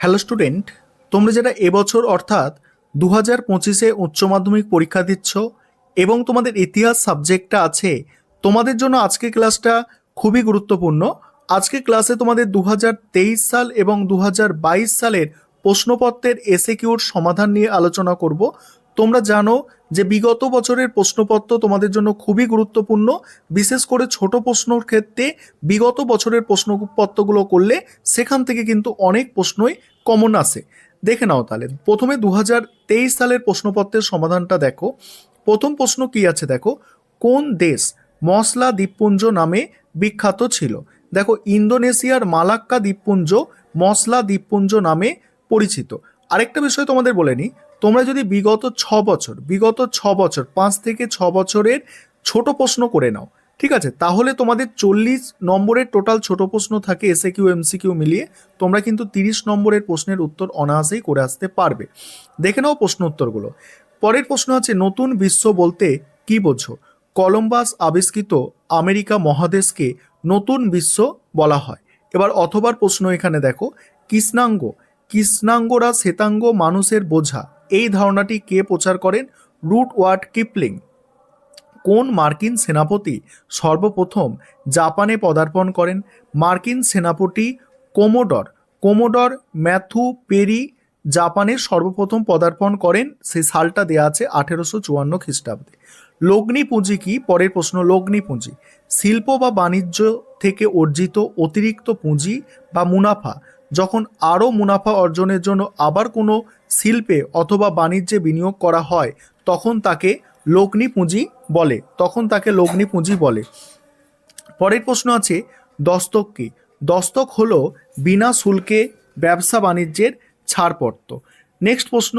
Hello student, তোমরা যেটা এবছর অর্থাৎ দু হাজার পঁচিশে উচ্চ মাধ্যমিক পরীক্ষা দিচ্ছ এবং তোমাদের ইতিহাস সাবজেক্টটা আছে, তোমাদের জন্য আজকে ক্লাসটা খুবই গুরুত্বপূর্ণ। আজকে ক্লাসে তোমাদের দু হাজার তেইশ সাল এবং দু হাজার বাইশ সালের প্রশ্নপত্রের এসে কিউর সমাধান নিয়ে আলোচনা করব। তোমরা জানো যে বিগত বছরের প্রশ্নপত্র তোমাদের জন্য খুবই গুরুত্বপূর্ণ। বিশেষ করে ছোট প্রশ্নর ক্ষেত্রে বিগত বছরের প্রশ্নপত্রগুলো করলে সেখান থেকে কিন্তু অনেক প্রশ্নই কমন আসে দেখে নাও তাহলে। প্রথমে দু হাজার তেইশ সালের প্রশ্নপত্রের সমাধানটা দেখো। প্রথম প্রশ্ন কি আছে দেখো? কোন দেশ মসলা দ্বীপপুঞ্জ নামে বিখ্যাত ছিল? দেখো, ইন্দোনেশিয়ার মালাক্কা দ্বীপপুঞ্জ মসলা দ্বীপপুঞ্জ নামে পরিচিত। আরেকটা বিষয় তোমাদের বলে নিই। তোমরা যদি বিগত ছ বছর, বিগত ছ বছর, পাঁচ থেকে ছ বছরের ছোট প্রশ্ন করে নাও ঠিক আছে? তাহলে তোমাদের চল্লিশ নম্বরের টোটাল ছোট প্রশ্ন থাকে এসে কিউ এমসিকিউ মিলিয়ে। তোমরা কিন্তু তিরিশ নম্বরের প্রশ্নের উত্তর অনায়াসেই করে আসতে পারবে। দেখে নাও প্রশ্ন উত্তরগুলো। পরের প্রশ্ন আছে, নতুন বিশ্ব বলতে কি বোঝো? কলম্বাস আবিষ্কৃত আমেরিকা মহাদেশকে নতুন বিশ্ব বলা হয়। এবার অথবার প্রশ্ন এখানে দেখো, কৃষ্ণাঙ্গ কৃষ্ণাঙ্গরা শ্বেতাঙ্গ মানুষের বোঝা। এই ধারণাটি কে প্রচার করেন? Rudyard Kipling. কোন মার্কিন সেনাপতি সর্বপ্রথম জাপানে পদার্পণ করেন? মার্কিন সেনাপতি কোমোডর। কোমোডর ম্যাথু পেরি জাপানে সর্বপ্রথম পদার্পণ করেন? সেই সালটা দেওয়া আছে আঠেরোশো চুয়ান্ন খ্রিস্টাব্দে। লগ্নি পুঁজি কি? পরের প্রশ্ন লগ্নি পুঁজি শিল্প বা বাণিজ্য থেকে অর্জিত অতিরিক্ত পুঁজি বা মুনাফা। যখন আরও মুনাফা অর্জনের জন্য আবার কোনো শিল্পে অথবা বাণিজ্যে বিনিয়োগ করা হয়, তখন তাকে লগ্নি পুঁজি বলে, তখন তাকে লগ্নি পুঁজি বলে। পরের প্রশ্ন আছে, দস্তক কি? দস্তক হলো বিনা শুল্কে ব্যবসা বাণিজ্যের ছাড়পত্র। নেক্সট প্রশ্ন,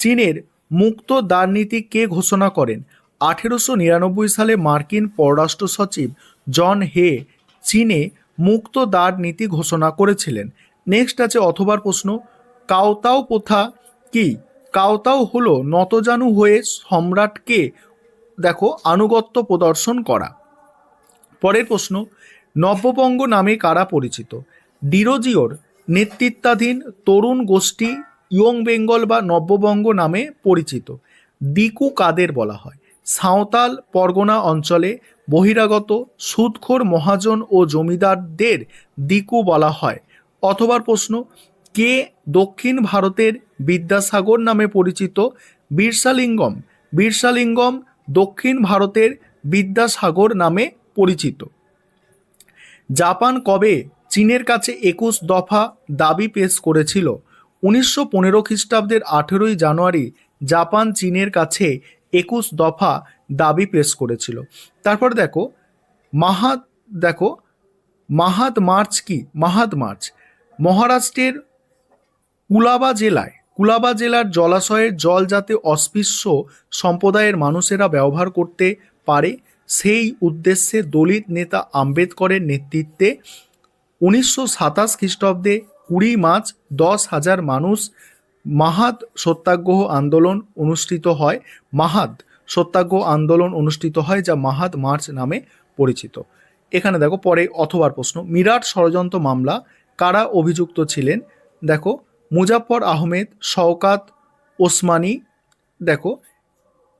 চীনের মুক্ত দ্বার নীতি কে ঘোষণা করেন? আঠেরোশো নিরানব্বই সালে মার্কিন পররাষ্ট্র সচিব জন হে চীনে মুক্ত দ্বার নীতি ঘোষণা করেছিলেন। নেক্সট আছে অথবার প্রশ্ন কাউতাও প্রথা কি? কাউতাও হলো নতজানু হয়ে সম্রাটকে দেখো আনুগত্য প্রদর্শন করা। পরের প্রশ্ন নব্যবঙ্গ নামে কারা পরিচিত? ডিরোজিওর নেতৃত্বাধীন তরুণ গোষ্ঠী ইয়ং বেঙ্গল বা নব্যবঙ্গ নামে পরিচিত। দিকু কাদের বলা হয়? সাঁওতাল পরগনা অঞ্চলে বহিরাগত সুদখোর মহাজন ও জমিদারদের দিকু বলা হয়। অথবা প্রশ্ন, কে দক্ষিণ ভারতের বিদ্যাসাগর নামে পরিচিত বীরসালিঙ্গম। বীরসালিঙ্গম দক্ষিণ ভারতের বিদ্যাসাগর নামে পরিচিত। জাপান কবে চীনের কাছে একুশ দফা দাবি পেশ করেছিল? উনিশশো পনেরো খ্রিস্টাব্দের আঠেরোই জানুয়ারি জাপান চীনের কাছে একুশ দফা দাবি পেশ করেছিল। তারপর দেখো মাহাত দেখো, মাহাত মার্চ কি? মাহাত মার্চ। মহারাষ্ট্রের কুলাবা জেলায় কুলাবা জেলার জলাশয়ের জল যাতে অস্পৃশ্য সম্প্রদায়ের মানুষেরা ব্যবহার করতে পারে, সেই উদ্দেশ্যে দলিত নেতা আম্বেদকরের নেতৃত্বে উনিশশো সাতাশ খ্রিস্টাব্দে কুড়ি মার্চ দশ হাজার মানুষ মাহাদ সত্যাগ্রহ আন্দোলন অনুষ্ঠিত হয় মাহাদ সত্যাগ্রহ আন্দোলন অনুষ্ঠিত হয় যা মাহাদ মার্চ নামে পরিচিত। এখানে দেখো পরে অথবার প্রশ্ন, মিরাট ষড়যন্ত্র মামলা, কারা অভিযুক্ত ছিলেন? দেখো মুজাফর আহমেদ, শওকাত ওসমানী, দেখো,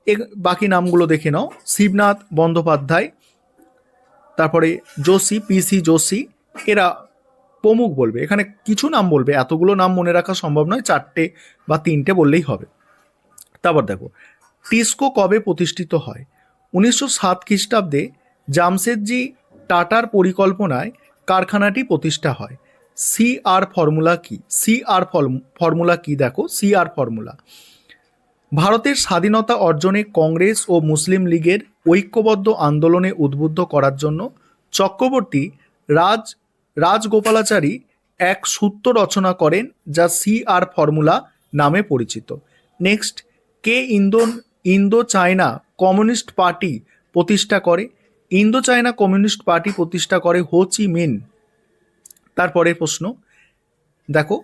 এ বাকি নামগুলো দেখে নাও, শিবনাথ বন্দ্যোপাধ্যায়, তারপরে যোশী পিসি যোশী এরা প্রমুখ বলবে। এখানে কিছু নাম বলবে, এতগুলো নাম মনে রাখা সম্ভব নয়, চারটে বা তিনটে বললেই হবে। তারপর দেখো, টিস্কো কবে প্রতিষ্ঠিত হয়? উনিশশো সাত খ্রিস্টাব্দে জামশেদজি টাটার পরিকল্পনায় কারখানাটি প্রতিষ্ঠা হয়। সি আর ফর্মুলা কি? সি আর ফর্মুলা কি দেখো? সি আর ফর্মুলা ভারতের স্বাধীনতা অর্জনে কংগ্রেস ও মুসলিম লীগের ঐক্যবদ্ধ আন্দোলনে উদ্বুদ্ধ করার জন্য চক্রবর্তী রাজ, রাজগোপালাচারী এক সূত্র রচনা করেন যা সি আর ফর্মুলা নামে পরিচিত। নেক্সট কে Indo Indo China communist party প্রতিষ্ঠা করে? ইন্দো চায়না কমিউনিস্ট পার্টি প্রতিষ্ঠা করে হো চি মিন। তারপরের প্রশ্ন। দেখো,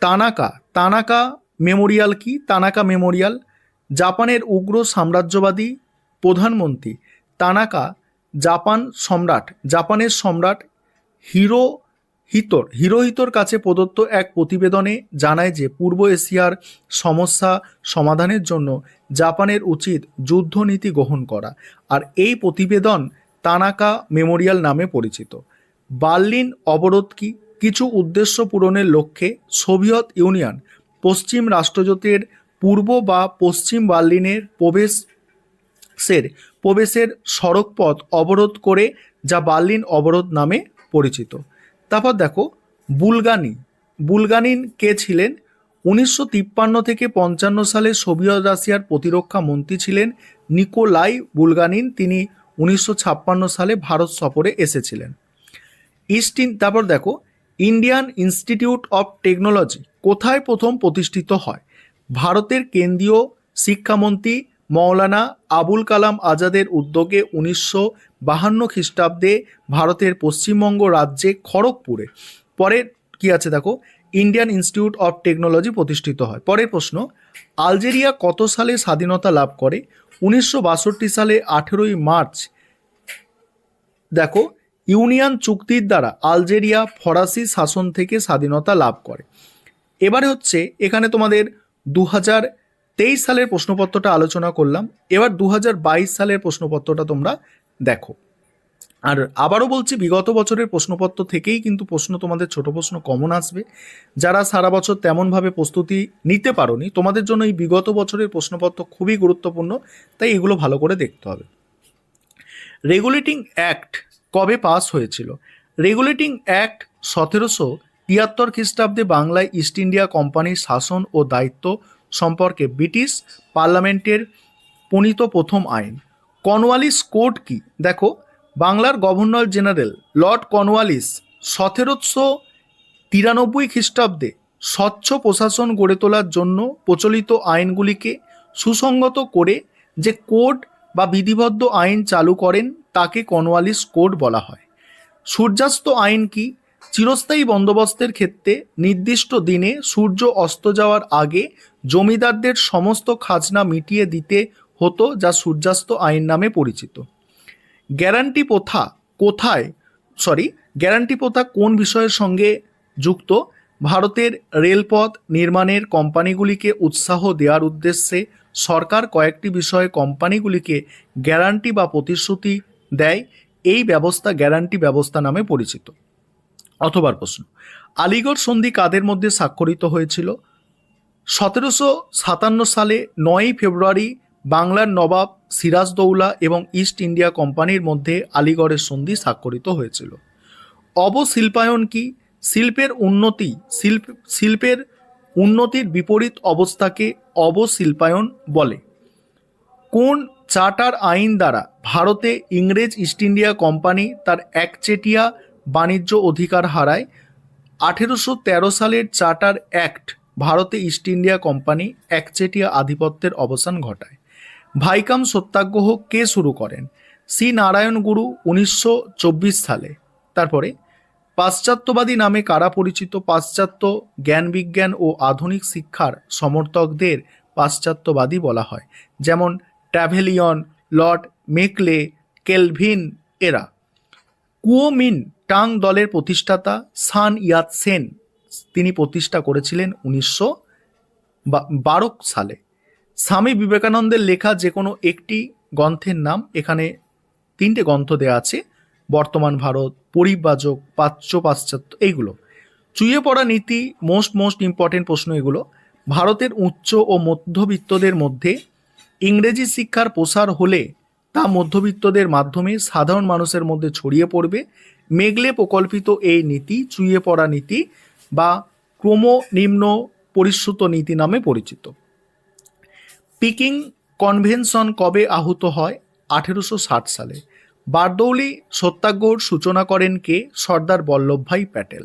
তানাকা তানাকা মেমোরিয়াল কি? তানাকা মেমোরিয়াল, জাপানের উগ্র সাম্রাজ্যবাদী প্রধানমন্ত্রী তানাকা, জাপান সম্রাট, জাপানের সম্রাট হিরো হিতর হিরোহিতর কাছে প্রদত্ত এক প্রতিবেদনে জানায় যে, পূর্ব এশিয়ার সমস্যা সমাধানের জন্য জাপানের উচিত যুদ্ধনীতি গ্রহণ করা। আর এই প্রতিবেদন তানাকা মেমোরিয়াল নামে পরিচিত। বার্লিন অবরোধ কি? কিছু উদ্দেশ্য পূরণের লক্ষ্যে সোভিয়েত ইউনিয়ন পশ্চিম রাষ্ট্রজোটের পূর্ব বা পশ্চিম বার্লিনের প্রবেশ সের প্রবেশের সড়কপথ অবরোধ করে যা বার্লিন অবরোধ নামে পরিচিত। তারপর দেখো, বুলগানি। বুলগানিন কে ছিলেন? উনিশশো তিপ্পান্ন থেকে পঞ্চান্ন সালে সোভিয়ত রাশিয়ার প্রতিরক্ষা মন্ত্রী ছিলেন নিকোলাই বুলগানিন। তিনি উনিশশো ছাপ্পান্ন সালে ভারত সফরে এসেছিলেন। ইস্ট ইন, তারপর দেখো, ইন্ডিয়ান ইনস্টিটিউট অফ টেকনোলজি কোথায় প্রথম প্রতিষ্ঠিত হয়? ভারতের কেন্দ্রীয় শিক্ষামন্ত্রী মৌলানা আবুল কালাম আজাদের উদ্যোগে উনিশশো বাহান্ন খ্রিস্টাব্দে ভারতের পশ্চিমবঙ্গ রাজ্যে খড়গপুরে। পরে কি আছে দেখো? ইন্ডিয়ান ইনস্টিটিউট অফ টেকনোলজি প্রতিষ্ঠিত হয়। পরের প্রশ্ন, আলজেরিয়া কত সালে স্বাধীনতা লাভ করে? উনিশশো বাষট্টি সালে আঠেরোই মার্চ, দেখো ইউনিয়ন চুক্তির দ্বারা আলজেরিয়া ফরাসি শাসন থেকে স্বাধীনতা লাভ করে। এবারে হচ্ছে এখানে তোমাদের দু তেইশ সালের প্রশ্নপত্রটা আলোচনা করলাম। এবার দু হাজার বাইশ সালের প্রশ্নপত্রটা তোমরা দেখো। আর আবারও বলছি, বিগত বছরের প্রশ্নপত্র থেকেই কিন্তু প্রশ্ন তোমাদের ছোট প্রশ্ন কমন আসবে। যারা সারা বছর তেমনভাবে প্রস্তুতি নিতে পারোনি, তোমাদের জন্য এই বিগত বছরের প্রশ্নপত্র খুবই গুরুত্বপূর্ণ, তাই এগুলো ভালো করে দেখতে হবে। রেগুলেটিং অ্যাক্ট কবে পাস হয়েছিল? রেগুলেটিং অ্যাক্ট সতেরোশো তিয়াত্তর খ্রিস্টাব্দে বাংলায় ইস্ট ইন্ডিয়া কোম্পানির শাসন ও দায়িত্ব সম্পর্কে ব্রিটিশ পার্লামেন্টের প্রণীত প্রথম আইন। কর্নওয়ালিস কোড কি? দেখো, বাংলার গভর্নর জেনারেল লর্ড কর্নওয়ালিস সতেরোশো তিরানব্বই খ্রিস্টাব্দে স্বচ্ছ প্রশাসন গড়ে তোলার জন্য প্রচলিত আইনগুলিকে সুসংগত করে যে কোড বা বিধিবদ্ধ আইন চালু করেন তাকে কর্নওয়ালিস কোড বলা হয়। সূর্যাস্ত আইন কি? চিরস্থায়ী বন্দোবস্তের ক্ষেত্রে নির্দিষ্ট দিনে সূর্য অস্ত যাওয়ার আগে জমিদারদের সমস্ত খাজনা মিটিয়ে দিতে হতো যা সূর্যাস্ত আইন নামে পরিচিত। গ্যারান্টি প্রথা কোথায়? সরি গ্যারান্টি প্রথা কোন বিষয়ের সঙ্গে যুক্ত? ভারতের রেলপথ নির্মাণের কোম্পানিগুলিকে উৎসাহ দেওয়ার উদ্দেশ্যে সরকার কয়েকটি বিষয়ে কোম্পানিগুলিকে গ্যারান্টি বা প্রতিশ্রুতি দেয় এই ব্যবস্থা গ্যারান্টি ব্যবস্থা নামে পরিচিত। অথবার প্রশ্ন, আলিগড় সন্ধি কাদের মধ্যে স্বাক্ষরিত হয়েছিল? সতেরোশো সাতান্ন সালে নয়ই ফেব্রুয়ারি বাংলার নবাব সিরাজদৌলা এবং ইস্ট ইন্ডিয়া কোম্পানির মধ্যে আলিগড়ের সন্ধি স্বাক্ষরিত হয়েছিল। অবশিল্পায়ন কি? শিল্পের উন্নতি, শিল্প, শিল্পের উন্নতির বিপরীত অবস্থাকে অবশিল্পায়ন বলে। কোন চার্টার আইন দ্বারা ভারতে ইংরেজ ইস্ট ইন্ডিয়া কোম্পানি তার একচেটিয়া বাণিজ্য অধিকার হারায়। আঠেরোশো তেরো সালের চার্টার অ্যাক্ট ভারতে ইস্ট ইন্ডিয়া কোম্পানি একচেটিয়া আধিপত্যের অবসান ঘটায়। ভাইকাম সত্যাগ্রহ কে শুরু করেন? সি নারায়ণ গুরু উনিশশো চব্বিশ সালে। তারপরে, পাশ্চাত্যবাদী নামে কারা পরিচিত পাশ্চাত্য জ্ঞান বিজ্ঞান ও আধুনিক শিক্ষার সমর্থকদের পাশ্চাত্যবাদী বলা হয়। যেমন ট্র্যাভেলিয়ন লর্ড মেকলে কেলভিন এরা কুওমিন টাং দলের প্রতিষ্ঠাতা সান ইয়াত সেন তিনি প্রতিষ্ঠা করেছিলেন উনিশশো বারো সালে। স্বামী বিবেকানন্দের লেখা যে কোনো একটি গ্রন্থের নাম, এখানে তিনটে গ্রন্থ দেওয়া আছে, বর্তমান ভারত, পরিব্রাজক প্রাচ্য পাশ্চাত্য, এইগুলো। চুইয়ে পড়া নীতি মোস্ট মোস্ট ইম্পর্টেন্ট প্রশ্ন এগুলো। ভারতের উচ্চ ও মধ্যবিত্তদের মধ্যে ইংরেজি শিক্ষার প্রসার হলে তা মধ্যবিত্তদের মাধ্যমে সাধারণ মানুষের মধ্যে ছড়িয়ে পড়বে। মেঘলে প্রকল্পিত এই নীতি, চুইয়ে পড়া নীতি বা ক্রমনিম্ন পরিশ্রুত নীতি নামে পরিচিত। পিকিং কনভেনশন কবে আহত হয়? আঠেরোশো ষাট সালে। বারদৌলি সত্যাগ্রহর সূচনা করেন কে? সর্দার বল্লভভাই প্যাটেল।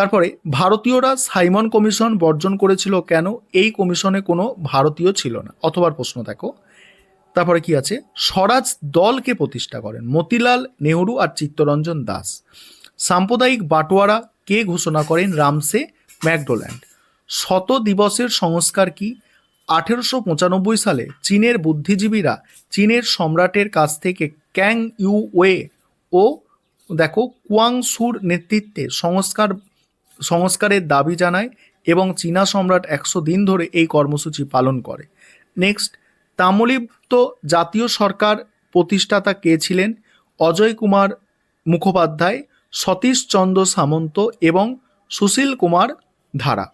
তারপরে ভারতীয়রা সাইমন কমিশন বর্জন করেছিল কেন? এই কমিশনে কোনো ভারতীয় ছিল না। অথবা প্রশ্ন দেখো। তারপরে কি আছে? স্বরাজ দলকে প্রতিষ্ঠা করেন মতিলাল নেহরু আর চিত্তরঞ্জন দাস। সাম্প্রদায়িক বাটোয়ারা কে ঘোষণা করেন? রামসে ম্যাকডোল্যান্ড। শত দিবসের সংস্কার কি? আঠেরোশো পঁচানব্বই সালে চীনের বুদ্ধিজীবীরা চীনের সম্রাটের কাছ থেকে ক্যাং ইউ ওয়ে ও দেখো কুয়াংসুর নেতৃত্বে সংস্কার সংস্কারের দাবি জানায় এবং চীনা সম্রাট একশো দিন ধরে এই কর্মসূচি পালন করে। নেক্সট তাম্রলিপ্ত জাতীয় সরকার প্রতিষ্ঠাতা কে ছিলেন? অজয় কুমার মুখোপাধ্যায় সতীশচন্দ্র সামন্ত এবং সুশীল কুমার ধারা।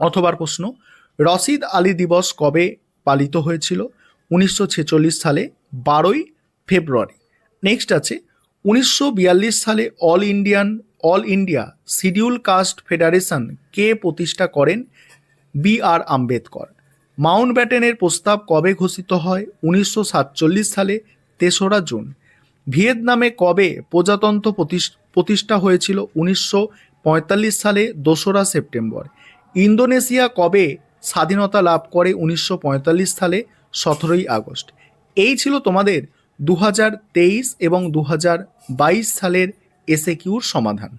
অথবার প্রশ্ন, রশিদ আলী দিবস কবে পালিত হয়েছিল? উনিশশো ছেচল্লিশ সালে, বারোই ফেব্রুয়ারি। নেক্সট আছে, উনিশশো বিয়াল্লিশ সালে all Indian all India scheduled caste federation কে প্রতিষ্ঠা করেন? B R Ambedkar. মাউন্ট ব্যাটেনের প্রস্তাব কবে ঘোষিত হয়? উনিশশো সাতচল্লিশ সালে, তেসরা জুন। ভিয়েতনামে কবে প্রজাতন্ত্র প্রতিষ্ঠা হয়েছিল? উনিশশো পঁয়তাল্লিশ সালে, দোসরা সেপ্টেম্বর। ইন্দোনেশিয়া কবে স্বাধীনতা লাভ করে? উনিশশো পঁয়তাল্লিশ সালে, সতেরোই আগস্ট। এই ছিল তোমাদের দু হাজার তেইশ এবং দু হাজার বাইশ সালের এসএ কিউর সমাধান।